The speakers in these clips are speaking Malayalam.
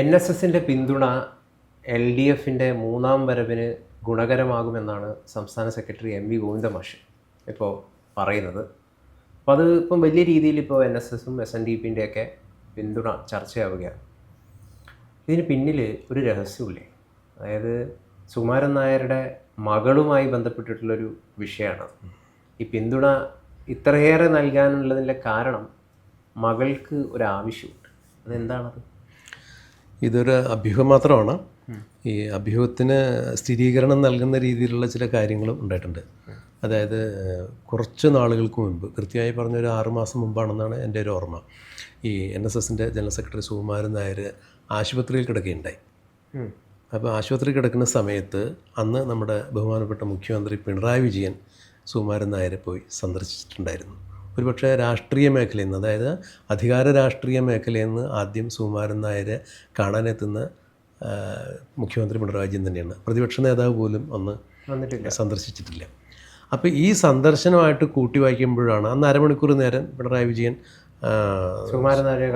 എൻ എസ് എസിന്റെ പിന്തുണ എൽ ഡി എഫിന്റെ മൂന്നാം വരവിന് ഗുണകരമാകുമെന്നാണ് സംസ്ഥാന സെക്രട്ടറി എം വി ഗോവിന്ദമാഷ് ഇപ്പോൾ പറയുന്നത്. അപ്പോൾ അത് ഇപ്പം വലിയ രീതിയിൽ ഇപ്പോൾ എൻ എസ് എസും എസ് എൻ ഡി പിന്റെയൊക്കെ പിന്തുണ ചർച്ചയാവുകയാണ്. ഇതിന് പിന്നിൽ ഒരു രഹസ്യമില്ലേ അതായത് സുകുമാരൻ നായരുടെ മകളുമായി ബന്ധപ്പെട്ടിട്ടുള്ളൊരു വിഷയമാണ്. ഈ പിന്തുണ ഇത്രയേറെ നൽകാനുള്ളതിന്റെ കാരണം മകൾക്ക് ഒരു ആവശ്യമുണ്ട്. അതെന്താണത്? ഇതൊരു അഭ്യൂഹം മാത്രമാണ്. ഈ അഭ്യൂഹത്തിന് സ്ഥിരീകരണം നൽകുന്ന രീതിയിലുള്ള ചില കാര്യങ്ങളും ഉണ്ടായിട്ടുണ്ട്. അതായത് കുറച്ച് നാളുകൾക്ക് മുൻപ് കൃത്യമായി പറഞ്ഞ ഒരു ആറുമാസം മുമ്പാണെന്നാണ് എന്റെ ഒരു ഓർമ്മ. ഈ എൻ എസ് എസിന്റെ ജനറൽ സെക്രട്ടറി സുകുമാരൻ നായർ ആശുപത്രിയിൽ കിടക്കുകയുണ്ടായി. അപ്പോൾ ആശുപത്രി കിടക്കുന്ന സമയത്ത് അന്ന് നമ്മുടെ ബഹുമാനപ്പെട്ട മുഖ്യമന്ത്രി പിണറായി വിജയൻ സുകുമാരൻ നായരെ പോയി സന്ദർശിച്ചിട്ടുണ്ടായിരുന്നു. ഒരുപക്ഷെ രാഷ്ട്രീയ മേഖലയിൽ നിന്ന് അതായത് അധികാര രാഷ്ട്രീയ മേഖലയിൽ നിന്ന് ആദ്യം സുകുമാരൻ നായരെ കാണാനെത്തുന്ന മുഖ്യമന്ത്രി പിണറായി വിജയൻ തന്നെയാണ്. പ്രതിപക്ഷ നേതാവ് പോലും ഒന്ന് വന്നിട്ടില്ല. സന്ദർശിച്ചിട്ടില്ല. അപ്പോൾ ഈ സന്ദർശനമായിട്ട് കൂട്ടി വായിക്കുമ്പോഴാണ് അന്ന് അരമണിക്കൂർ നേരം പിണറായി വിജയൻ.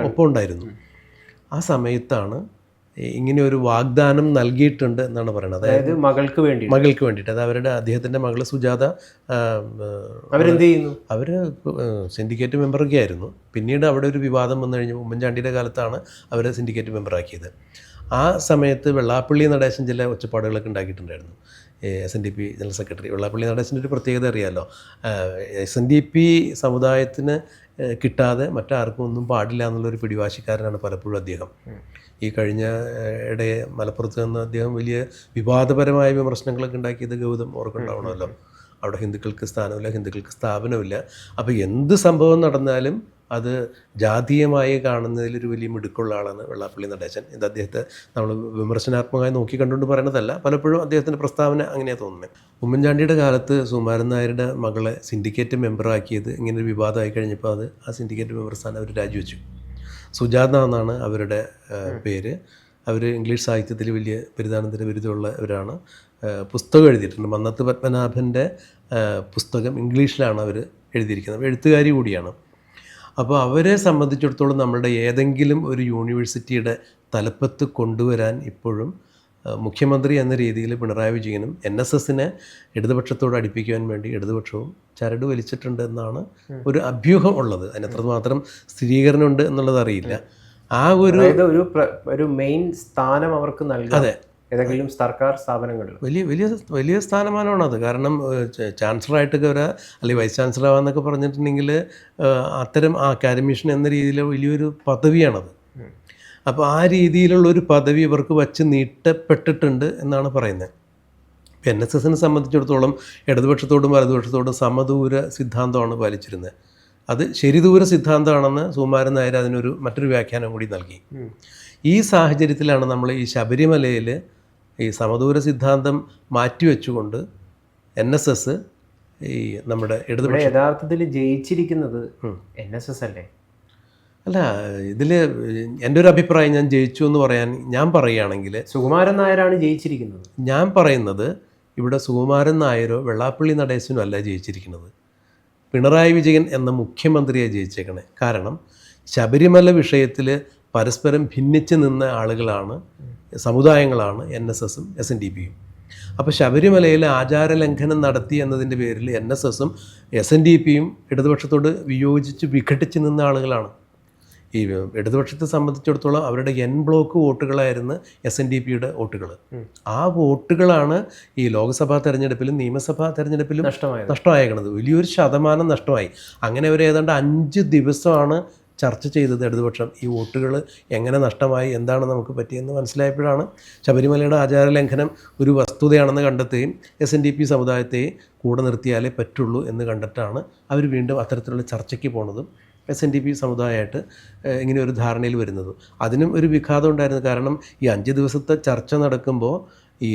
ഒപ്പം ഉണ്ടായിരുന്നു ആ സമയത്താണ് ഇങ്ങനെ ഒരു വാഗ്ദാനം നൽകിയിട്ടുണ്ട് എന്നാണ് പറയുന്നത്. അതായത് മകൾക്ക് വേണ്ടി മകൾക്ക് വേണ്ടിയിട്ട്. അത് അവരുടെ അദ്ദേഹത്തിന്റെ മകൾ സുജാത അവരെന്ത് ചെയ്യുന്നു? അവർ സിൻഡിക്കേറ്റ് മെമ്പറൊക്കെ ആയിരുന്നു. പിന്നീട് അവിടെ ഒരു വിവാദം വന്നു കഴിഞ്ഞു. ഉമ്മൻചാണ്ടിയുടെ കാലത്താണ് അവരെ സിൻഡിക്കേറ്റ് മെമ്പറാക്കിയത് ആ സമയത്ത് വെള്ളാപ്പള്ളി നടേശൻ ചില ഒച്ചപ്പാടുകളൊക്കെ ഉണ്ടാക്കിയിട്ടുണ്ടായിരുന്നു. S N D P general secretary. Vellappally നടേശന്റെ ഒരു പ്രത്യേകത അറിയാമല്ലോ എസ് എൻ ഡി പി സമുദായത്തിന് കിട്ടാതെ മറ്റാർക്കും ഒന്നും പാടില്ല എന്നുള്ളൊരു പിടിവാശിക്കാരനാണ് പലപ്പോഴും അദ്ദേഹം. ഈ കഴിഞ്ഞ ഇടയെ ഇടെ മലപ്പുറത്ത് നിന്ന് അദ്ദേഹം വലിയ വിവാദപരമായ വിമർശനങ്ങളൊക്കെ ഉണ്ടാക്കിയത് ഗൗതം ഓർക്കുണ്ടാവണമല്ലോ അവിടെ ഹിന്ദുക്കൾക്ക് സ്ഥാനമില്ല ഹിന്ദുക്കൾക്ക് സ്ഥാപനമില്ല. അപ്പോൾ എന്ത് സംഭവം നടന്നാലും അത് ജാതീയമായി കാണുന്നതിലൊരു വലിയ മിടുക്കുള്ള ആളാണ് വെള്ളാപ്പള്ളി നടേശൻ. ഇത് അദ്ദേഹത്തെ നമ്മൾ വിമർശനാത്മകമായി നോക്കി കണ്ടുകൊണ്ട് പറയണതല്ല. പലപ്പോഴും അദ്ദേഹത്തിന്റെ പ്രസ്താവന അങ്ങനെയാണ് തോന്നുന്നത് ഉമ്മൻചാണ്ടിയുടെ കാലത്ത് സുമാരൻ നായരുടെ മകളെ സിൻഡിക്കേറ്റ് മെമ്പറാക്കിയത് ഇങ്ങനെ ഒരു വിവാദമായി കഴിഞ്ഞപ്പോൾ അത് ആ സിൻഡിക്കേറ്റ് മെമ്പർ സ്ഥാനം അവർ രാജിവെച്ചു. സുജാത എന്നാണ് അവരുടെ പേര്. അവർ ഇംഗ്ലീഷ് സാഹിത്യത്തിൽ വലിയ ബിരുദാനന്തര ബിരുദമുള്ളവരാണ്. പുസ്തകം എഴുതിയിട്ടുണ്ട്. മന്നത്ത് പത്മനാഭന്റെ പുസ്തകം ഇംഗ്ലീഷിലാണ് അവർ എഴുതിയിരിക്കുന്നത്. എഴുത്തുകാരി കൂടിയാണ്. അപ്പോൾ അവരെ സംബന്ധിച്ചിടത്തോളം നമ്മളുടെ ഏതെങ്കിലും ഒരു യൂണിവേഴ്സിറ്റിയുടെ തലപ്പത്ത് കൊണ്ടുവരാൻ ഇപ്പോഴും മുഖ്യമന്ത്രി എന്ന രീതിയിൽ പിണറായി വിജയനും എൻ എസ് എസിനെ ഇടതുപക്ഷത്തോട് അടുപ്പിക്കുവാൻ വേണ്ടി ഇടതുപക്ഷവും ചരട് വലിച്ചിട്ടുണ്ട് എന്നാണ് ഒരു അഭ്യൂഹം ഉള്ളത്. അതിനത്രമാത്രം സ്ഥിരീകരണമുണ്ട് എന്നുള്ളത് അറിയില്ല. ആ ഒരു ഒരു ഒരു മെയിൻ സ്ഥാനം അവർക്ക് നൽകാം അതെ. ഏതെങ്കിലും സർക്കാർ സ്ഥാപനങ്ങളിൽ. വലിയ വലിയ വലിയ സ്ഥാനമാനമാണ് അത്. കാരണം ചാൻസലർ ആയിട്ട് ചാൻസലറായിട്ടൊക്കെ വരാ അല്ലെങ്കിൽ വൈസ് ചാൻസലർ ആവാന്നൊക്കെ പറഞ്ഞിട്ടുണ്ടെങ്കിൽ അത്തരം ആ അക്കാദമീഷൻ എന്ന രീതിയിൽ വലിയൊരു പദവിയാണത്. അപ്പോൾ ആ രീതിയിലുള്ള ഒരു പദവി ഇവർക്ക് വച്ച് നീട്ടപ്പെട്ടിട്ടുണ്ട് എന്നാണ് പറയുന്നത്. ഇപ്പം എൻ എസ് എസിനെ സംബന്ധിച്ചിടത്തോളം ഇടതുപക്ഷത്തോടും വലതുപക്ഷത്തോടും സമദൂര സിദ്ധാന്തമാണ് പാലിച്ചിരുന്നത്. അത് ശരിദൂര സിദ്ധാന്തമാണെന്ന് സുമാരൻ നായർ അതിനൊരു മറ്റൊരു വ്യാഖ്യാനം കൂടി നൽകി. ഈ സാഹചര്യത്തിലാണ് നമ്മൾ ഈ ശബരിമലയിൽ ഈ സമദൂര സിദ്ധാന്തം മാറ്റിവെച്ചുകൊണ്ട് എൻ എസ് എസ് ഈ നമ്മുടെ ഇടതുപക്ഷം ഇടതുപക്ഷ യഥാർത്ഥത്തിൽ ജയിച്ചിരിക്കുന്നത് എൻ എസ് എസ് അല്ലേ? അല്ല ഇതിൽ എന്റെ ഒരു അഭിപ്രായം ഞാൻ ജയിച്ചു എന്ന് പറയാൻ ഞാൻ പറയുകയാണെങ്കിൽ സുകുമാരൻ നായരാണ് ജയിച്ചിരിക്കുന്നത്. ഞാൻ പറയുന്നത് ഇവിടെ സുകുമാരൻ നായരോ വെള്ളാപ്പള്ളി നടേശനോ അല്ല ജയിച്ചിരിക്കുന്നത്. പിണറായി വിജയൻ എന്ന മുഖ്യമന്ത്രിയെ ജയിച്ചേക്കണേ. കാരണം ശബരിമല വിഷയത്തിൽ പരസ്പരം ഭിന്നിച്ച് നിന്ന ആളുകളാണ് സമുദായങ്ങളാണ് എൻ എസ് എസും എസ് എൻ ഡി പിയും. അപ്പോൾ ശബരിമലയിൽ ആചാരലംഘനം നടത്തി എന്നതിന്റെ പേരിൽ എൻ എസ് എസും എസ് എൻ ഡി പിയും ഇടതുപക്ഷത്തോട് വിയോജിച്ച് വിഘടിച്ച് നിന്ന ആളുകളാണ്. ഈ ഇടതുപക്ഷത്തെ സംബന്ധിച്ചിടത്തോളം അവരുടെ എൻ ബ്ലോക്ക് വോട്ടുകളായിരുന്നു എസ് എൻ ഡി പിയുടെ വോട്ടുകൾ ആ വോട്ടുകളാണ് ഈ ലോക്സഭാ തെരഞ്ഞെടുപ്പിലും നിയമസഭാ തെരഞ്ഞെടുപ്പിലും നഷ്ടമായി നഷ്ടമായേക്കണത്. വലിയൊരു ശതമാനം നഷ്ടമായി. അങ്ങനെ അവർ ഏതാണ്ട് അഞ്ച് ദിവസമാണ് ചർച്ച ചെയ്തത് ഇടതുപക്ഷം. ഈ വോട്ടുകൾ എങ്ങനെ നഷ്ടമായി എന്താണ് നമുക്ക് പറ്റിയെന്ന് മനസ്സിലായപ്പോഴാണ് ശബരിമലയുടെ ആചാരലംഘനം ഒരു വസ്തുതയാണെന്ന് കണ്ടെത്തുകയും എസ് എൻ ഡി പി സമുദായത്തെ കൂടെ നിർത്തിയാലേ പറ്റുള്ളൂ എന്ന് കണ്ടിട്ടാണ് അവർ വീണ്ടും അത്തരത്തിലുള്ള ചർച്ചയ്ക്ക് പോണതും. എസ് എൻ ഡി പി സമുദായമായിട്ട് ഇങ്ങനെ ഒരു ധാരണയിൽ വരുന്നത്. അതിനും ഒരു വിഘാതം ഉണ്ടായിരുന്നു. കാരണം ഈ അഞ്ച് ദിവസത്തെ ചർച്ച നടക്കുമ്പോൾ ഈ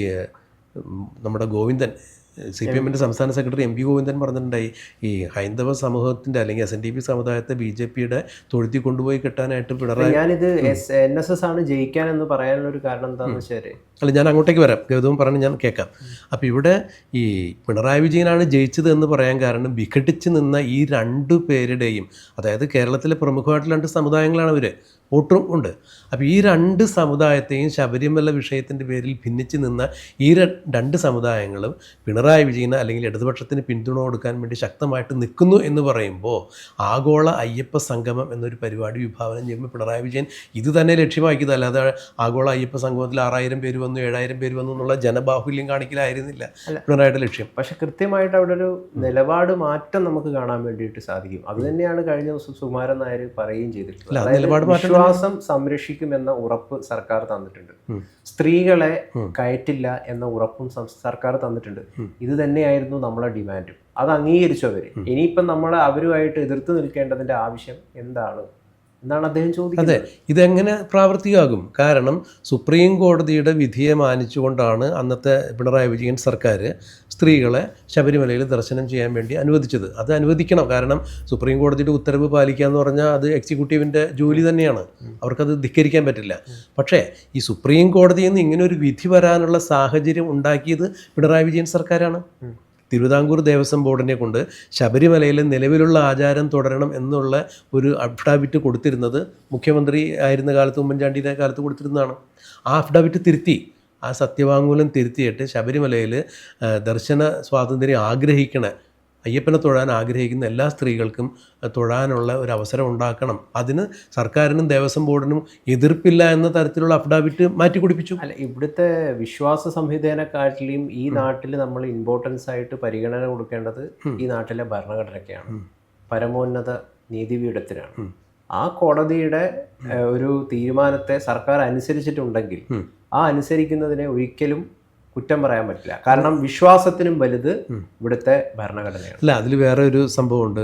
നമ്മുടെ ഗോവിന്ദൻ സി പി എമ്മിന്റെ സംസ്ഥാന സെക്രട്ടറി എം പി ഗോവിന്ദൻ പറഞ്ഞിട്ടുണ്ടായി ഈ ഹൈന്ദവ സമൂഹത്തിന്റെ അല്ലെങ്കിൽ എസ് എൻ ഡി പി സമുദായത്തെ ബി ജെ പിയുടെ തൊഴുത്തി കൊണ്ടുപോയി കെട്ടാനായിട്ട് പിണറായി ഞാനിത് എസ് എൻ എസ് എസ് ആണ് ജയിക്കാൻ എന്ന് പറയാനുള്ള ഒരു കാരണം എന്താണെന്ന് വെച്ചാൽ അല്ല ഞാൻ അങ്ങോട്ടേക്ക് വരാം. ഗൗതം പറഞ്ഞ് ഞാൻ കേൾക്കാം. അപ്പോൾ ഇവിടെ ഈ പിണറായി വിജയനാണ് ജയിച്ചത് എന്ന് പറയാൻ കാരണം വിഘടിച്ച് നിന്ന ഈ രണ്ടു പേരുടെയും അതായത് കേരളത്തിലെ പ്രമുഖമായിട്ടുള്ള രണ്ട് സമുദായങ്ങളാണ് അവർ വോട്ടും ഉണ്ട്. അപ്പോൾ ഈ രണ്ട് സമുദായത്തെയും ശബരിമല വിഷയത്തിന്റെ പേരിൽ ഭിന്നിച്ച് നിന്ന ഈ രണ്ട് സമുദായങ്ങളും പിണറായി വിജയന് അല്ലെങ്കിൽ ഇടതുപക്ഷത്തിന് പിന്തുണ കൊടുക്കാൻ വേണ്ടി ശക്തമായിട്ട് നിൽക്കുന്നു എന്ന് പറയുമ്പോൾ ആഗോള അയ്യപ്പ സംഗമം എന്നൊരു പരിപാടി വിഭാവനം ചെയ്യുമ്പോൾ പിണറായി വിജയൻ ഇത് തന്നെ ലക്ഷ്യമാക്കിയത് അല്ലാതെ ആഗോള അയ്യപ്പ സംഗമത്തിൽ ആറായിരം പേര് വന്നു ഏഴായിരം പേര് വന്നു എന്നുള്ള ജനബാഹുല്യം കാണിക്കലായിരുന്നില്ല പിണറായിയുടെ ലക്ഷ്യം. പക്ഷേ കൃത്യമായിട്ട് അവിടെ ഒരു നിലപാട് മാറ്റം നമുക്ക് കാണാൻ വേണ്ടിയിട്ട് സാധിക്കും. അത് തന്നെയാണ് കഴിഞ്ഞ ദിവസം സുകുമാരൻ നായർ പറയുകയും ചെയ്തിട്ടുള്ളത്. അല്ല, നിലപാട് മാറ്റം വിശ്വാസം സംരക്ഷിക്കുമെന്ന ഉറപ്പ് സർക്കാർ തന്നിട്ടുണ്ട്. സ്ത്രീകളെ കയറ്റില്ല എന്ന ഉറപ്പും സർക്കാർ തന്നിട്ടുണ്ട്. ഇത് തന്നെയായിരുന്നു നമ്മളെ ഡിമാൻഡും. അത് അംഗീകരിച്ചു അവർ ഇനിയിപ്പം നമ്മൾ അവരുമായിട്ട് എതിർത്ത് നിൽക്കേണ്ടതിന്റെ ആവശ്യം എന്താണ്? എന്നാണ് അദ്ദേഹം ചോദിക്കുന്നത്? ഇതെങ്ങനെ പ്രാവർത്തികമാകും? കാരണം സുപ്രീം കോടതിയുടെ വിധിയെ മാനിച്ചുകൊണ്ടാണ് അന്നത്തെ പിണറായി വിജയൻ സർക്കാർ സ്ത്രീകളെ ശബരിമലയിൽ ദർശനം ചെയ്യാൻ വേണ്ടി അനുവദിച്ചത്. അത് അനുവദിക്കണം. കാരണം സുപ്രീം കോടതിയുടെ ഉത്തരവ് പാലിക്കുക എന്ന് പറഞ്ഞാൽ അത് എക്സിക്യൂട്ടീവിന്റെ ജോലി തന്നെയാണ്. അവർക്കത് ധിക്കരിക്കാൻ പറ്റില്ല. പക്ഷേ ഈ സുപ്രീം കോടതിയിൽ നിന്ന് ഇങ്ങനെ ഒരു വിധി വരാനുള്ള സാഹചര്യം ഉണ്ടാക്കിയത് പിണറായി വിജയൻ സർക്കാരാണ്. തിരുവിതാംകൂർ ദേവസ്വം ബോർഡിനെ കൊണ്ട് ശബരിമലയിൽ നിലവിലുള്ള ആചാരം തുടരണം എന്നുള്ള ഒരു അഫിഡാവിറ്റ് കൊടുത്തിരുന്നത് മുഖ്യമന്ത്രി ആയിരുന്ന കാലത്ത് ഉമ്മൻചാണ്ടിയുടെ കാലത്ത് കൊടുത്തിരുന്നതാണ്. ആ അഫിഡാവിറ്റ് തിരുത്തി ആ സത്യവാങ്മൂലം തിരുത്തിയിട്ട് ശബരിമലയിൽ ദർശന സ്വാതന്ത്ര്യം ആഗ്രഹിക്കണ അയ്യപ്പനെ തൊഴാൻ ആഗ്രഹിക്കുന്ന എല്ലാ സ്ത്രീകൾക്കും തൊഴാനുള്ള ഒരു അവസരം ഉണ്ടാക്കണം. അതിന് സർക്കാരിനും ദേവസ്വം ബോർഡിനും എതിർപ്പില്ല എന്ന തരത്തിലുള്ള അഫിഡാവിറ്റ് മാറ്റിക്കുടിപ്പിച്ചു അല്ല ഇവിടുത്തെ വിശ്വാസ സംഹിതേനെക്കാട്ടിലും ഈ നാട്ടിൽ നമ്മൾ ഇമ്പോർട്ടൻസ് ആയിട്ട് പരിഗണന കൊടുക്കേണ്ടത് ഈ നാട്ടിലെ ഭരണഘടനയ്ക്കാണ്. പരമോന്നത നീതിപീഠത്തിനാണ് ആ കോടതിയുടെ ഒരു തീരുമാനത്തെ സർക്കാർ അനുസരിച്ചിട്ടുണ്ടെങ്കിൽ ആ അനുസരിക്കുന്നതിനെ ഒരിക്കലും കുറ്റം പറയാൻ പറ്റില്ല. കാരണം വിശ്വാസത്തിനും വലുത് ഇവിടുത്തെ ഭരണഘടനയാണ്. അല്ല അതിൽ വേറെ ഒരു സംഭവമുണ്ട്.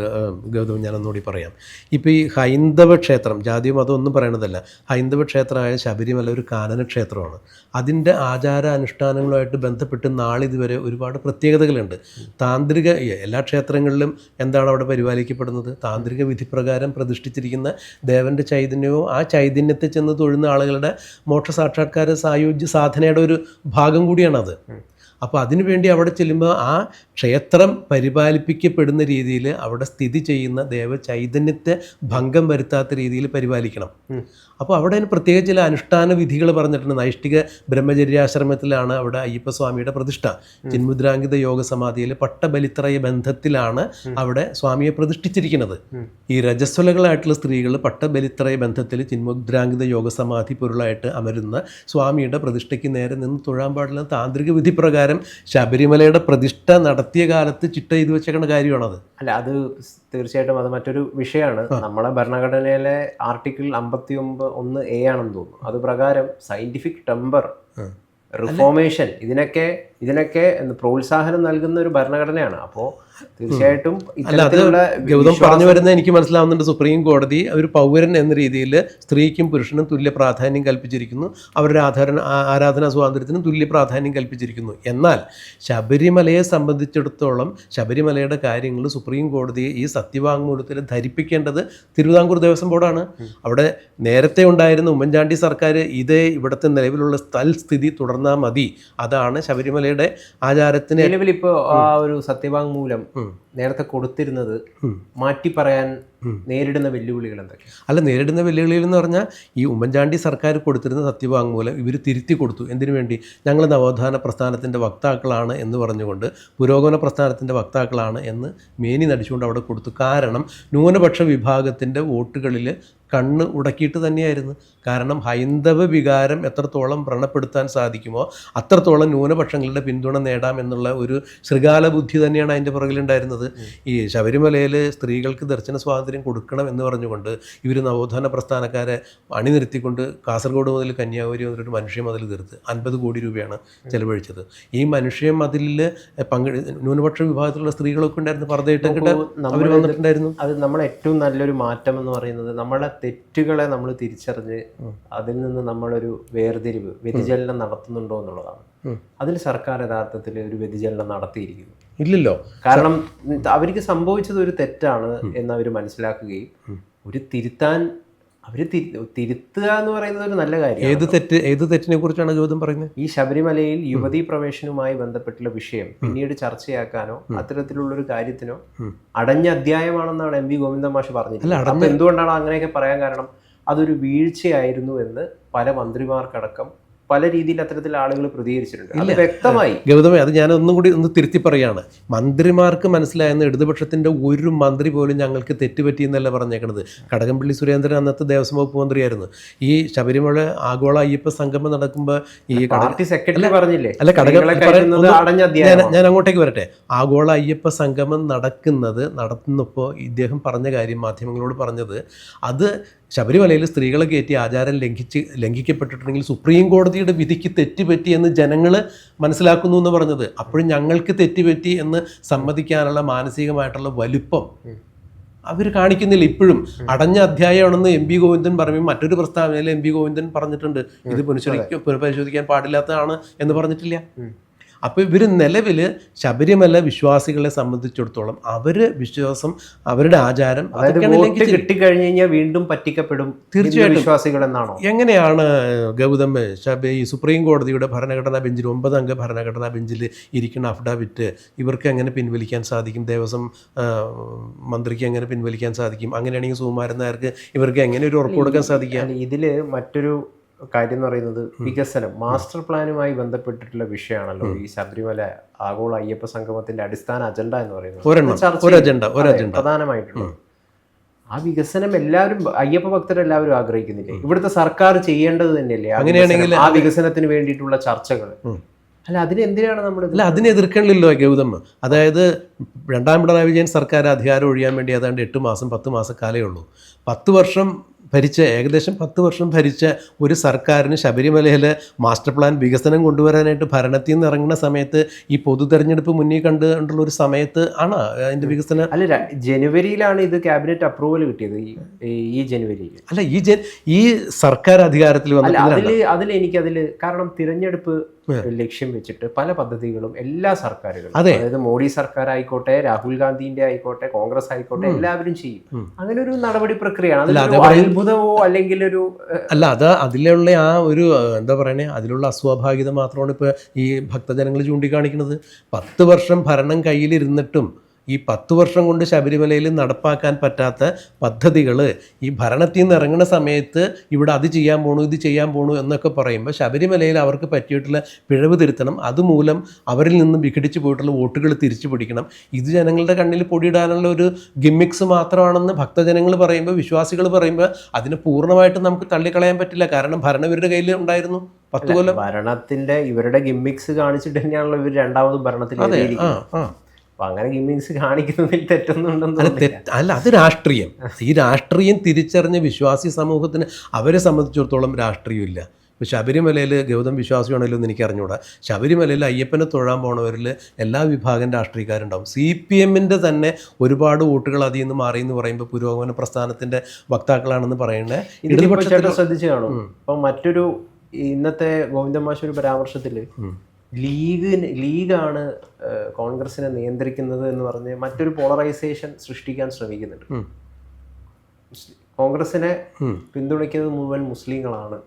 ഗൗതമൻ ഗൗതം ഞാൻ ഒന്നുകൂടി പറയാം. ഇപ്പോൾ ഈ ഹൈന്ദവ ക്ഷേത്രം ജാതിയും അതൊന്നും പറയണതല്ല. ഹൈന്ദവ ക്ഷേത്രമായ ശബരിമല ഒരു കാനന ക്ഷേത്രമാണ്. അതിന്റെ ആചാര അനുഷ്ഠാനങ്ങളുമായിട്ട് ബന്ധപ്പെട്ട് നാളിതുവരെ ഒരുപാട് പ്രത്യേകതകളുണ്ട്. താന്ത്രിക എല്ലാ ക്ഷേത്രങ്ങളിലും എന്താണ് അവിടെ പരിപാലിക്കപ്പെടുന്നത്? താന്ത്രിക വിധിപ്രകാരം പ്രതിഷ്ഠിച്ചിരിക്കുന്ന ദേവന്റെ ചൈതന്യവും ആ ചൈതന്യത്തെ ചെന്ന് തൊഴുന്ന ആളുകളുടെ മോക്ഷ സാക്ഷാത്കാര സായോജ്യ സാധനയുടെ ഒരു ഭാഗം കൂടിയാണത് അപ്പോൾ അതിനുവേണ്ടി അവിടെ ചെല്ലുമ്പോൾ ആ ക്ഷേത്രം പരിപാലിപ്പിക്കപ്പെടുന്ന രീതിയിൽ അവിടെ സ്ഥിതി ചെയ്യുന്ന ദേവചൈതന്യത്തെ ഭംഗം വരുത്താത്ത രീതിയിൽ പരിപാലിക്കണം. അപ്പോൾ അവിടെ പ്രത്യേക ചില അനുഷ്ഠാന വിധികൾ പറഞ്ഞിട്ടുണ്ട്. നൈഷ്ഠിക ബ്രഹ്മചര്യാശ്രമത്തിലാണ് അവിടെ അയ്യപ്പസ്വാമിയുടെ പ്രതിഷ്ഠ. ചിന്മുദ്രാങ്കിത യോഗ സമാധിയിൽ പട്ടബലിത്രയ ബന്ധത്തിലാണ് അവിടെ സ്വാമിയെ പ്രതിഷ്ഠിച്ചിരിക്കുന്നത്. ഈ രജസ്വലകളായിട്ടുള്ള സ്ത്രീകൾ പട്ടബലിത്രയ ബന്ധത്തിൽ ചിന്മുദ്രാങ്കിത യോഗ സമാധി പൊരുളായിട്ട് അമരുന്ന സ്വാമിയുടെ പ്രതിഷ്ഠയ്ക്ക് നേരെ നിന്ന് തൊഴാൻ പാടില്ല. താന്ത്രിക വിധി പ്രകാരം ശബരിമലയുടെ പ്രതിഷ്ഠ നടത്തിയ കാലത്ത് ചിട്ട ചെയ്തു വെച്ചേക്കുന്ന കാര്യമാണത്. അല്ല അത് തീർച്ചയായിട്ടും അത് മറ്റൊരു വിഷയമാണ്. നമ്മളെ ഭരണഘടനയിലെ ആർട്ടിക്കിൾ അമ്പത്തി ഒമ്പത് ഒന്ന് എ ആണെന്ന് തോന്നുന്നു അത് പ്രകാരം സയന്റിഫിക് ടെമ്പർ. റിഫോർമേഷൻ ഇതിനൊക്കെ ഇതിനൊക്കെ പ്രോത്സാഹനം നൽകുന്ന ഒരു ഭരണഘടനയാണ്. അപ്പോൾ തീർച്ചയായിട്ടും ഇത്തരത്തിലുള്ള ഗൗതം പറഞ്ഞു വരുന്നത് എനിക്ക് മനസ്സിലാവുന്നുണ്ട്. സുപ്രീം കോടതി ഒരു പൗരൻ എന്ന രീതിയിൽ സ്ത്രീക്കും പുരുഷനും തുല്യ പ്രാധാന്യം കൽപ്പിച്ചിരിക്കുന്നു. അവരുടെ ആധാരണ ആ- ആരാധനാ സ്വാതന്ത്ര്യത്തിനും തുല്യ പ്രാധാന്യം കൽപ്പിച്ചിരിക്കുന്നു. എന്നാൽ ശബരിമലയെ സംബന്ധിച്ചിടത്തോളം ശബരിമലയുടെ കാര്യങ്ങൾ സുപ്രീം കോടതിയെ ഈ സത്യവാങ്മൂലത്തിൽ ധരിപ്പിക്കേണ്ടത് തിരുവിതാംകൂർ ദേവസ്വം ബോർഡാണ്. അവിടെ നേരത്തെ ഉണ്ടായിരുന്ന ഉമ്മൻചാണ്ടി സർക്കാർ ഇതേ ഇവിടുത്തെ നിലവിലുള്ള സ്ഥലസ്ഥിതി തുടർന്നാൽ മതി. അതാണ് ശബരിമലയുടെ ആചാരത്തിന് നിലവിൽ ഇപ്പോ ആ ഒരു സത്യവാങ്മൂലം. നേരത്തെ കൊടുത്തിരുന്നത് മാറ്റി പറയാൻ നേരിടുന്ന വെല്ലുവിളികൾ എന്തൊക്കെയാണ് അല്ല നേരിടുന്ന വെല്ലുവിളികൾ എന്ന് പറഞ്ഞാൽ ഈ ഉമ്മൻചാണ്ടി സർക്കാർ കൊടുത്തിരുന്ന സത്യവാങ്മൂലം ഇവർ തിരുത്തി കൊടുത്തു. എന്തിനു വേണ്ടി? ഞങ്ങൾ നവോത്ഥാന പ്രസ്ഥാനത്തിന്റെ വക്താക്കളാണ് എന്ന് പറഞ്ഞുകൊണ്ട് പുരോഗമന പ്രസ്ഥാനത്തിന്റെ വക്താക്കളാണ് എന്ന് മേനി നടിച്ചുകൊണ്ട് അവിടെ കൊടുത്തു. കാരണം ന്യൂനപക്ഷ വിഭാഗത്തിന്റെ വോട്ടുകളിൽ കണ്ണ് ഉടക്കിയിട്ട് തന്നെയായിരുന്നു. കാരണം ഹൈന്ദവ വികാരം എത്രത്തോളം വ്രണപ്പെടുത്താൻ സാധിക്കുമോ അത്രത്തോളം ന്യൂനപക്ഷങ്ങളുടെ പിന്തുണ നേടാം എന്നുള്ള ഒരു ശൃഗാല ബുദ്ധി തന്നെയാണ് അതിന്റെ പുറകിലുണ്ടായിരുന്നത്. ഈ ശബരിമലയിൽ സ്ത്രീകൾക്ക് ദർശന സ്വാതന്ത്ര്യം കൊടുക്കണം എന്ന് പറഞ്ഞുകൊണ്ട് ഇവർ നവോത്ഥാന പ്രസ്ഥാനക്കാരെ അണിനിരത്തിക്കൊണ്ട് കാസർഗോഡ് മുതൽ കന്യാകുമാരി മുതലൊരു മനുഷ്യ മതിൽ തീർത്ത് അൻപത് കോടി രൂപയാണ് ചെലവഴിച്ചത്. ഈ മനുഷ്യ മതിലിൽ പങ്കെടു ന്യൂനപക്ഷ വിഭാഗത്തിലുള്ള സ്ത്രീകളൊക്കെ ഉണ്ടായിരുന്നു. പറഞ്ഞിട്ട് അവർ വന്നിട്ടുണ്ടായിരുന്നു. അത് നമ്മളെ ഏറ്റവും നല്ലൊരു മാറ്റം എന്ന് പറയുന്നത് നമ്മളെ തെറ്റുകളെ നമ്മൾ തിരിച്ചറിഞ്ഞ് അതിൽ നിന്ന് നമ്മളൊരു വേർതിരിവ് വ്യതിചലനം നടത്തുന്നുണ്ടോ എന്നുള്ളതാണ്. അതിൽ സർക്കാർ യഥാർത്ഥത്തിൽ ഒരു വ്യതിചലനം നടത്തിയിരിക്കുന്നു. ഇല്ലല്ലോ. കാരണം അവർക്ക് സംഭവിച്ചത് ഒരു തെറ്റാണ് എന്ന് അവർ മനസ്സിലാക്കുകയും ഒരു തിരുത്താൻ അവർ തിരുത്തുക എന്ന് പറയുന്നത് ഒരു നല്ല കാര്യം ഏത് തെറ്റ് ഏത് തെറ്റിനെ കുറിച്ചാണ് ചോദ്യം പറയുന്നത്? ഈ ശബരിമലയിൽ യുവതി പ്രവേശനവുമായി ബന്ധപ്പെട്ടുള്ള വിഷയം പിന്നീട് ചർച്ചയാക്കാനോ അത്തരത്തിലുള്ള ഒരു കാര്യത്തിനോ അടഞ്ഞ അധ്യായമാണെന്നാണ് എം വി ഗോവിന്ദമാഷ് മാഷ് അപ്പൊ എന്തുകൊണ്ടാണ് അങ്ങനെയൊക്കെ പറയാൻ കാരണം? അതൊരു വീഴ്ചയായിരുന്നു എന്ന് പല മന്ത്രിമാർക്കടക്കം പല രീതിയിൽ അത്തരത്തിൽ ആളുകൾ പ്രതികരിച്ചിട്ടുണ്ട്. അത് വ്യക്തമായി. ഗൗതമേ അത് ഞാൻ ഒന്നും കൂടി ഒന്ന് തിരുത്തി പറയാണ്. മന്ത്രിമാർക്ക് മനസ്സിലായെന്ന് ഇടതുപക്ഷത്തിന്റെ ഒരു മന്ത്രി പോലും ഞങ്ങൾക്ക് തെറ്റുപറ്റി എന്നല്ല പറഞ്ഞേക്കുന്നത് കടകംപള്ളി സുരേന്ദ്രൻ അന്നത്തെ ദേവസ്വം വകുപ്പ് മന്ത്രിയായിരുന്നു. ഈ ശബരിമല ആഗോള അയ്യപ്പ സംഗമം നടക്കുമ്പോൾ ഈ പാർട്ടി സെക്രട്ടറി പറഞ്ഞില്ലേ? അല്ല, ഞാൻ ഞാൻ അങ്ങോട്ടേക്ക് വരട്ടെ. ആഗോള അയ്യപ്പ സംഗമം നടക്കുന്നത് നടത്തുന്നപ്പോൾ ഇദ്ദേഹം പറഞ്ഞ കാര്യം മാധ്യമങ്ങളോട് പറഞ്ഞത് അത് ശബരിമലയിൽ സ്ത്രീകളെ കയറ്റി ആചാരം ലംഘിച്ച് ലംഘിക്കപ്പെട്ടിട്ടുണ്ടെങ്കിൽ സുപ്രീം കോടതിയുടെ വിധിക്ക് തെറ്റുപറ്റി എന്ന് ജനങ്ങൾ മനസ്സിലാക്കുന്നു എന്ന് പറഞ്ഞത്. അപ്പോഴും ഞങ്ങൾക്ക് തെറ്റുപറ്റി എന്ന് സമ്മതിക്കാനുള്ള മാനസികമായിട്ടുള്ള വലുപ്പം അവർ കാണിക്കുന്നില്ല ഇപ്പോഴും. അടഞ്ഞ അധ്യായമാണെന്ന് എം പി ഗോവിന്ദൻ പറയും മറ്റൊരു പ്രസ്താവനയിൽ എം പി ഗോവിന്ദൻ പറഞ്ഞിട്ടുണ്ട്. ഇത് പുനഃപരിശോധിക്കാൻ പാടില്ലാത്തതാണ് എന്ന് പറഞ്ഞിട്ടില്ല. അപ്പോൾ ഇവർ നിലവിൽ ശബരിമല വിശ്വാസികളെ സംബന്ധിച്ചിടത്തോളം അവർ വിശ്വാസം അവരുടെ ആചാരം അതൊക്കെ. കിട്ടിക്കഴിഞ്ഞു കഴിഞ്ഞാൽ വീണ്ടും പറ്റിക്കപ്പെടും തീർച്ചയായിട്ടും. വിശ്വാസികൾ എന്നാണോ എങ്ങനെയാണ് ഗൗതം ഈ സുപ്രീം കോടതിയുടെ ഭരണഘടനാ ബെഞ്ചിൽ ഒമ്പതംഗ ഭരണഘടനാ ബെഞ്ചിൽ ഇരിക്കുന്ന അഫിഡാവിറ്റ് ഇവർക്ക് എങ്ങനെ പിൻവലിക്കാൻ സാധിക്കും ദേവസ്വം മന്ത്രിക്ക് എങ്ങനെ പിൻവലിക്കാൻ സാധിക്കും അങ്ങനെയാണെങ്കിൽ സുകുമാരൻ നായർക്ക് ഇവർക്ക് എങ്ങനെ ഒരു ഉറപ്പ് കൊടുക്കാൻ സാധിക്കുക ഇതിൽ ഇതിൽ മറ്റൊരു കാര്യം എന്ന് പറയുന്നത് വികസനം മാസ്റ്റർ പ്ലാനുമായി ബന്ധപ്പെട്ടിട്ടുള്ള വിഷയമാണല്ലോ ഈ ശബരിമല ആഗോള അയ്യപ്പ സംഗമത്തിന്റെ അടിസ്ഥാന അജണ്ട എന്ന് പറയുന്നത്. പ്രധാനമായിട്ടുള്ളത് ആ വികസനം എല്ലാവരും അയ്യപ്പ ഭക്തരെല്ലാവരും ആഗ്രഹിക്കുന്നില്ലേ? ഇവിടുത്തെ സർക്കാർ ചെയ്യേണ്ടത് തന്നെയല്ലേ അങ്ങനെയാണെങ്കിൽ ആ വികസനത്തിന് വേണ്ടിയിട്ടുള്ള ചർച്ചകൾ അല്ല അതിനെന്തിനാണ് നമ്മൾ അല്ല അതിനെ എതിർക്കണില്ലല്ലോ ഗൗതമ്മ അതായത് രണ്ടാം പിണറായി വിജയൻ സർക്കാർ അധികാരം ഒഴിയാൻ വേണ്ടി ഏതാണ്ട് എട്ട് മാസം പത്ത് മാസക്കാലേ കാലേ ഉള്ളൂ. പത്ത് വർഷം ഭരിച്ച ഏകദേശം പത്ത് വർഷം ഭരിച്ച ഒരു സർക്കാരിന് ശബരിമലയിൽ മാസ്റ്റർ പ്ലാൻ വികസനം കൊണ്ടുവരാനായിട്ട് ഭരണത്തിൽ നിന്ന് ഇറങ്ങുന്ന സമയത്ത് ഈ പൊതു തെരഞ്ഞെടുപ്പ് മുന്നിൽ കണ്ടുകൊണ്ടുള്ള ഒരു സമയത്ത് ആണ് അതിന്റെ വികസനം? അല്ല ജനുവരിയിലാണ് ഇത് ക്യാബിനറ്റ് അപ്രൂവൽ കിട്ടിയത് ഈ- ജനുവരിയിൽ. അല്ല ഈ ഈ സർക്കാർ അധികാരത്തിൽ അല്ല അതിൽ അതിൽ എനിക്ക് അതിൽ കാരണം തിരഞ്ഞെടുപ്പ് ലക്ഷ്യം വെച്ചിട്ട് പല പദ്ധതികളും എല്ലാ സർക്കാരുകളും. അതായത് മോഡി സർക്കാർ ആയിക്കോട്ടെ രാഹുൽ ഗാന്ധിന്റെ ആയിക്കോട്ടെ കോൺഗ്രസ് ആയിക്കോട്ടെ എല്ലാവരും ചെയ്യും. അങ്ങനെ ഒരു നടപടി പ്രക്രിയയാണ്. അത്ഭുതമോ അല്ലെങ്കിൽ ഒരു അല്ല അത് അതിലുള്ള ആ ഒരു എന്താ പറയണേ അതിലുള്ള അസ്വാഭാവികത മാത്രമാണ് ഇപ്പോൾ ഈ ഭക്തജനങ്ങൾ ചൂണ്ടിക്കാണിക്കുന്നത്. പത്ത് വർഷം ഭരണം കയ്യിലിരുന്നിട്ടും ഈ പത്ത് വർഷം കൊണ്ട് ശബരിമലയിൽ നടപ്പാക്കാൻ പറ്റാത്ത പദ്ധതികൾ ഈ ഭരണത്തിൽ നിന്ന് ഇറങ്ങുന്ന സമയത്ത് ഇവിടെ അത് ചെയ്യാൻ പോണു ഇത് ചെയ്യാൻ പോണു എന്നൊക്കെ പറയുമ്പോൾ ശബരിമലയിൽ അവർക്ക് പറ്റിയിട്ടുള്ള പിഴവ് തിരുത്തണം. അതുമൂലം അവരിൽ നിന്ന് വിഘടിച്ച് പോയിട്ടുള്ള വോട്ടുകൾ തിരിച്ചു പിടിക്കണം. ഇത് ജനങ്ങളുടെ കണ്ണിൽ പൊടിയിടാനുള്ള ഒരു ഗിമ്മിക്സ് മാത്രമാണെന്ന് ഭക്തജനങ്ങൾ പറയുമ്പോൾ വിശ്വാസികൾ പറയുമ്പോൾ അതിനെ പൂർണമായിട്ട് നമുക്ക് തള്ളിക്കളയാൻ പറ്റില്ല. കാരണം ഭരണം ഇവരുടെ കയ്യിൽ ഉണ്ടായിരുന്നു. പത്ത് കൊല്ലം ഭരണത്തിന്റെ ഇവരുടെ ഗിമ്മിക്സ് കാണിച്ചിട്ട് തന്നെയാണല്ലോ ഇവർ രണ്ടാമത് ഭരണത്തിൽ അപ്പൊ അങ്ങനെ ഗിമ്മിക്സ് കാണിക്കുന്നതിൽ തെറ്റൊന്നുണ്ടെന്ന് അല്ല അത് രാഷ്ട്രീയം. ഈ രാഷ്ട്രീയം തിരിച്ചറിഞ്ഞ വിശ്വാസി സമൂഹത്തിന് അവരെ സംബന്ധിച്ചിടത്തോളം രാഷ്ട്രീയമില്ല. ഇപ്പോൾ ശബരിമലയിൽ ഗൗതം വിശ്വാസിയാണെങ്കിലും എന്ന് എനിക്ക് അറിഞ്ഞുകൂടാ ശബരിമലയിൽ അയ്യപ്പനെ തൊഴാൻ പോണവരിൽ എല്ലാ വിഭാഗം രാഷ്ട്രീയക്കാരുണ്ടാവും. സി പി എമ്മിന്റെ തന്നെ ഒരുപാട് വോട്ടുകൾ അതിൽ നിന്ന് മാറി എന്ന് പറയുമ്പോൾ പുരോഗമന പ്രസ്ഥാനത്തിന്റെ വക്താക്കളാണെന്ന് പറയുന്നത് ശ്രദ്ധിച്ചു കാണും. ഇപ്പം മറ്റൊരു ഇന്നത്തെ ഗോവിന്ദമാഷ ഒരു പരാമർശത്തിൽ ഉം. ലീഗിന് ലീഗാണ് കോൺഗ്രസിനെ നിയന്ത്രിക്കുന്നത് എന്ന് പറഞ്ഞ് മറ്റൊരു പോളറൈസേഷൻ സൃഷ്ടിക്കാൻ ശ്രമിക്കുന്നുണ്ട്. കോൺഗ്രസിനെ. പിന്തുണയ്ക്കുന്നത് മുഴുവൻ മുസ്ലിങ്ങളാണ്.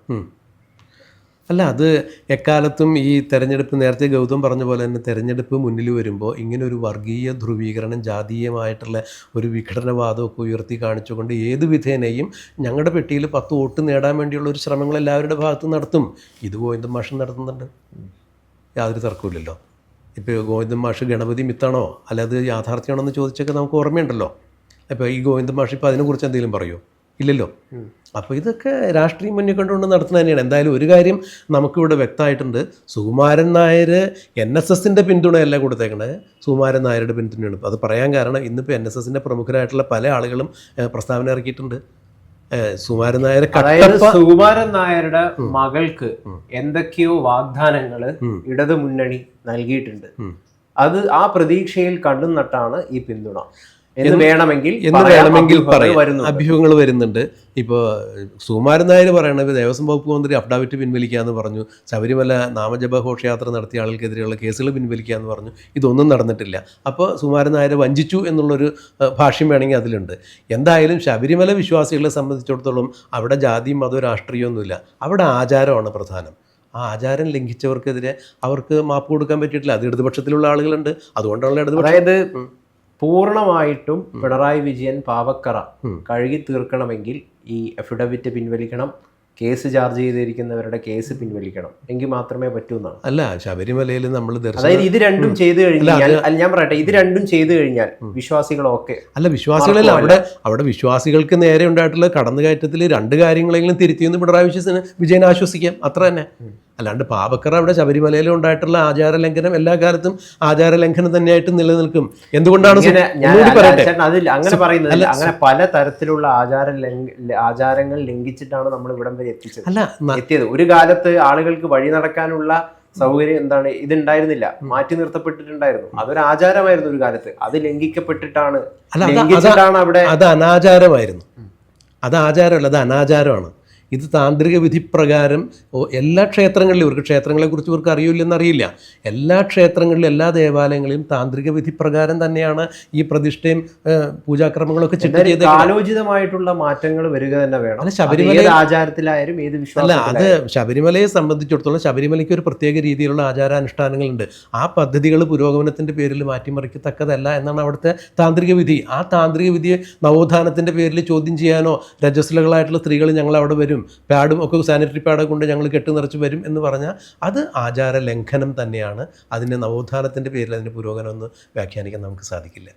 അല്ല അത് എക്കാലത്തും ഈ തെരഞ്ഞെടുപ്പ് നേരത്തെ ഗൗതം പറഞ്ഞ പോലെ തന്നെ തെരഞ്ഞെടുപ്പ് മുന്നിൽ വരുമ്പോൾ ഇങ്ങനെ ഒരു വർഗീയ ധ്രുവീകരണം ജാതീയമായിട്ടുള്ള ഒരു വിഘടനവാദമൊക്കെ ഉയർത്തി കാണിച്ചുകൊണ്ട് ഏത് വിധേനയും ഞങ്ങളുടെ പെട്ടിയിൽ പത്ത് വോട്ട് നേടാൻ വേണ്ടിയുള്ള ഒരു ശ്രമങ്ങൾ എല്ലാവരുടെ ഭാഗത്തും നടത്തും. ഇത് ഗോവിന്ദൻ മാഷൻ നടത്തുന്നുണ്ട് യാതൊരു തർക്കമില്ലല്ലോ ഇപ്പോൾ ഗോവിന്ദൻ മാഷ് ഗണപതി മിത്താണോ? അല്ല അത് യാഥാർത്ഥ്യമാണോ എന്ന് ചോദിച്ചൊക്കെ നമുക്ക് ഓർമ്മയുണ്ടല്ലോ. അപ്പോൾ ഈ ഗോവിന്ദൻ മാഷ് ഇപ്പോൾ അതിനെക്കുറിച്ച് എന്തെങ്കിലും പറയുമോ ഇല്ലല്ലോ. അപ്പോൾ ഇതൊക്കെ രാഷ്ട്രീയം മുന്നിൽ കണ്ടുകൊണ്ട് നടത്തുന്ന തന്നെയാണ്. എന്തായാലും ഒരു കാര്യം നമുക്കിവിടെ വ്യക്തമായിട്ടുണ്ട്. സുകുമാരൻ നായർ എൻ എസ് എസിന്റെ പിന്തുണയല്ല കൊടുത്തേക്കണത് സുകുമാരൻ നായരുടെ പിന്തുണയാണ്. അത് പറയാൻ കാരണം ഇന്നിപ്പോൾ എൻ എസ് എസിന്റെ പ്രമുഖരായിട്ടുള്ള പല ആളുകളും പ്രസ്താവന ഇറക്കിയിട്ടുണ്ട്. ഏഹ്, സുകുമാരൻ നായർ സുകുമാരൻ നായരുടെ മകൾക്ക് എന്തൊക്കെയോ വാഗ്ദാനങ്ങൾ. ഇടതു മുന്നണി നൽകിയിട്ടുണ്ട്. അത് ആ പ്രതീക്ഷയിൽ കണ്ടും നട്ടാണ് ഈ പിന്തുണ. എന്ന് വേണമെങ്കിൽ എന്ന് പറയാം, വേണമെങ്കിൽ അഭ്യൂഹങ്ങൾ പറയാം. വരുന്നുണ്ട്. അഭ്യൂഹങ്ങൾ വരുന്നുണ്ട്. ഇപ്പോൾ സുകുമാരൻ നായർ പറയണത് ദേവസ്വം വകുപ്പ് മന്ത്രി അഫ്ഡാവിറ്റ് പിൻവലിക്കാമെന്ന് പറഞ്ഞു. ശബരിമല നാമജപ ഘോഷയാത്ര നടത്തിയ ആളുകൾക്കെതിരെയുള്ള കേസുകൾ പിൻവലിക്കാമെന്ന് പറഞ്ഞു. ഇതൊന്നും നടന്നിട്ടില്ല. അപ്പോൾ സുകുമാരൻ നായർ വഞ്ചിച്ചു എന്നുള്ളൊരു ഭാഷ്യം വേണമെങ്കിൽ അതിലുണ്ട്. എന്തായാലും ശബരിമല വിശ്വാസികളെ സംബന്ധിച്ചിടത്തോളം അവിടെ ജാതിയും മതവും രാഷ്ട്രീയമൊന്നുമില്ല. അവിടെ ആചാരമാണ് പ്രധാനം. ആ ആചാരം ലംഘിച്ചവർക്കെതിരെ അവർക്ക് മാപ്പ് കൊടുക്കാൻ പറ്റിയിട്ടില്ല. അത് ഇടതുപക്ഷത്തിലുള്ള ആളുകളുണ്ട്. അതുകൊണ്ടാണല്ലോ ഇടതുപക്ഷം അതായത് പൂർണമായിട്ടും പിണറായി വിജയൻ പാവക്കറ കഴുകി തീർക്കണമെങ്കിൽ ഈ അഫിഡവിറ്റ് പിൻവലിക്കണം കേസ് ചാർജ് ചെയ്തിരിക്കുന്നവരുടെ കേസ് പിൻവലിക്കണം. എങ്കിൽ മാത്രമേ പറ്റൂ എന്നാണ്. അല്ല ശബരിമലയിൽ നമ്മൾ അതായത് ഇത് രണ്ടും ചെയ്തു കഴിഞ്ഞാൽ ഞാൻ പറയട്ടെ ഇത് രണ്ടും ചെയ്തു കഴിഞ്ഞാൽ വിശ്വാസികളൊക്കെ അല്ല വിശ്വാസികളല്ല അവിടെ അവിടെ വിശ്വാസികൾക്ക് നേരെ ഉണ്ടായിട്ടുള്ള കടന്നുകയറ്റത്തിൽ രണ്ട് കാര്യങ്ങളെങ്കിലും തിരുത്തിയെന്ന് പിണറായി വിശ്വസിന് വിജയൻ ആശ്വസിക്കാം. അത്ര തന്നെ. അല്ലാണ്ട് പാപക്കർ അവിടെ ശബരിമലയിൽ ഉണ്ടായിട്ടുള്ള ആചാര ലംഘനം എല്ലാ കാലത്തും ആചാര ലംഘനം തന്നെയായിട്ട് നിലനിൽക്കും. എന്തുകൊണ്ടാണ് അതിൽ അങ്ങനെ പറയുന്നത് അങ്ങനെ പല തരത്തിലുള്ള ആചാര ആചാരങ്ങൾ ലംഘിച്ചിട്ടാണ് നമ്മൾ ഇവിടം വരെ എത്തിച്ചത്. അല്ല എത്തിയത്. ഒരു കാലത്ത് ആളുകൾക്ക് വഴി നടക്കാനുള്ള സൗകര്യം എന്താണ്? ഇതുണ്ടായിരുന്നില്ല. മാറ്റി നിർത്തപ്പെട്ടിട്ടുണ്ടായിരുന്നു. അതൊരു ആചാരമായിരുന്നു ഒരു കാലത്ത്. അത് ലംഘിക്കപ്പെട്ടിട്ടാണ് ലംഘിച്ചിട്ടാണ് അവിടെ അത് അനാചാരമായിരുന്നു. അത് ആചാരമല്ല അത് അനാചാരമാണ്. ഇത് താന്ത്രിക വിധി പ്രകാരം ഓ- എല്ലാ ക്ഷേത്രങ്ങളിലും ഇവർക്ക് ക്ഷേത്രങ്ങളെക്കുറിച്ച് ഇവർക്ക് അറിയില്ലെന്നറിയില്ല എല്ലാ ക്ഷേത്രങ്ങളിലും എല്ലാ ദേവാലയങ്ങളിലും താന്ത്രിക വിധി പ്രകാരം തന്നെയാണ് ഈ പ്രതിഷ്ഠയും പൂജാക്രമങ്ങളൊക്കെ ചിട്ട ചെയ്ത് ആലോചിതമായിട്ടുള്ള മാറ്റങ്ങൾ വരിക തന്നെ വേണം. അല്ല, ശബരിമല- ആചാരത്തിലായാലും ഏത് അല്ല അത് ശബരിമലയെ സംബന്ധിച്ചിടത്തോളം ശബരിമലയ്ക്ക് ഒരു പ്രത്യേക രീതിയിലുള്ള ആചാരാനുഷ്ഠാനങ്ങളുണ്ട്. ആ പദ്ധതികൾ പുരോഗമനത്തിന്റെ പേരിൽ മാറ്റിമറിക്കത്തക്കതല്ല എന്നാണ് അവിടുത്തെ താന്ത്രിക വിധി. ആ താന്ത്രിക വിധിയെ നവോത്ഥാനത്തിന്റെ പേരിൽ ചോദ്യം ചെയ്യാനോ രജസ്വലകളായിട്ടുള്ള സ്ത്രീകൾ ഞങ്ങൾ അവിടെ വരും. പാഡും ഒക്കെ സാനിറ്ററി പാഡൊക്കെ കൊണ്ട് ഞങ്ങൾ കെട്ടി നിറച്ച് വരും എന്ന് പറഞ്ഞാൽ അത് ആചാര ലംഘനം തന്നെയാണ്. അതിന്റെ നവോത്ഥാനത്തിന്റെ പേരിൽ അതിന്റെ പുരോഗമനം ഒന്ന് വ്യാഖ്യാനിക്കാൻ നമുക്ക് സാധിക്കില്ല.